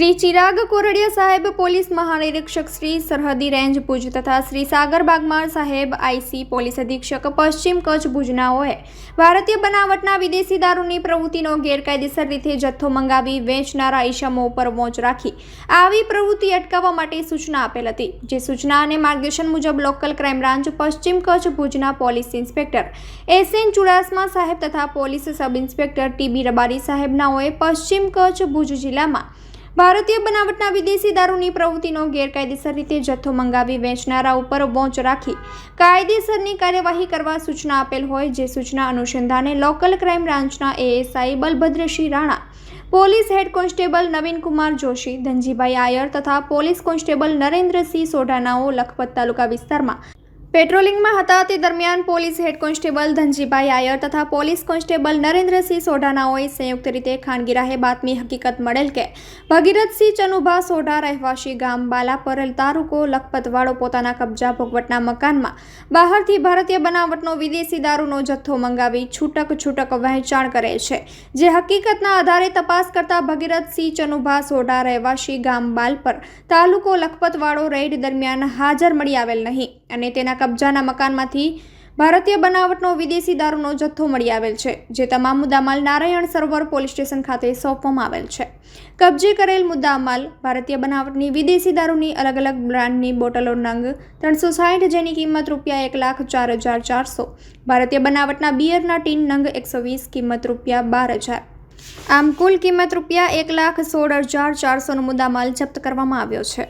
શ્રી ચિરાગ કોરડિયા સાહેબ, પોલીસ મહાનિરીક્ષક શ્રી સરહદી રેન્જ ભુજ તથા શ્રી સાગર બાગમાર સાહેબ, આઈસી પોલીસ અધિક્ષક પશ્ચિમ કચ્છ ભુજનાઓએ ભારતીય બનાવટના વિદેશી દારૂની પ્રવૃત્તિનો ગેરકાયદેસર રીતે જથ્થો મંગાવી વેચનારા ઈશમો ઉપર વોચ રાખી આવી પ્રવૃત્તિ અટકાવવા માટે સૂચના આપેલ હતી, જે સૂચના અને માર્ગદર્શન મુજબ લોકલ ક્રાઇમ બ્રાન્ચ પશ્ચિમ કચ્છ ભુજના police inspector S N Chudasama સાહેબ તથા police sub inspector T B Rabari સાહેબનાઓએ પશ્ચિમ કચ્છ ભુજ જિલ્લામાં ભારતીય બનાવટના વિદેશી દારૂની પ્રવૃત્તિનો ગેરકાયદેસર રીતે જથ્થો મંગાવી વેચનારા ઉપર વોંચ રાખી કાયદેસરની કાર્યવાહી કરવા સૂચના આપેલ હોય જે સૂચના અનુસંધાને લોકલ ક્રાઇમ બ્રાન્ચના ASI Balbhadrasinh Rana, police head constable Navinkumar Joshi, Dhanjibhai Ayar તથા પોલીસ કોન્સ્ટેબલ નરેન્દ્રસિંહ સોઢાનાઓ લખપત તાલુકા વિસ્તારમાં પેટ્રોલિંગમાં હતા તે દરમિયાન police head constable Dhanjibhai Ayar તથા પોલીસ કોન્સ્ટેબલ નરેન્દ્રસિંહ સોઢાનાઓએ સંયુક્ત રીતે ખાનગી રાહે બાતમી હકીકત મળેલ કે ભગીરથસિંહ ચનુભા સોઢા રહેવાસી ગામ બાલાપર તાલુકો લખપતવાળો પોતાના કબજા ભોગવટના મકાનમાં બહારથી ભારતીય બનાવટનો વિદેશી દારૂનો જથ્થો મંગાવી છૂટક છૂટક વહેંચાણ કરે છે. જે હકીકતના આધારે તપાસ કરતા ભગીરથસિંહ ચનુભા સોઢા રહેવાસી ગામ બાલપર તાલુકો લખપતવાળો રેડ દરમિયાન હાજર મળી આવેલ નહીં અને તેના કબજાના મકાનમાંથી ભારતીય બનાવટનો વિદેશી દારૂનો જથ્થો મળી આવેલ છે, જે તમામ મુદ્દામાલ નારાયણ સરોવર પોલીસ સ્ટેશન ખાતે સોંપવામાં આવેલ છે. કબજે કરેલ મુદ્દામાલ ભારતીય બનાવટની વિદેશી દારૂની અલગ અલગ બ્રાન્ડની બોટલો નંગ ત્રણસો સાઠ જેની કિંમત રૂપિયા એક લાખ ચાર હજાર ચારસો, ભારતીય બનાવટના બિયરના ટીન નંગ એકસો વીસ કિંમત રૂપિયા બાર હજાર. આમ કુલ કિંમત રૂપિયા એક લાખ સોળ હજાર ચારસોનો મુદ્દામાલ જપ્ત કરવામાં આવ્યો છે.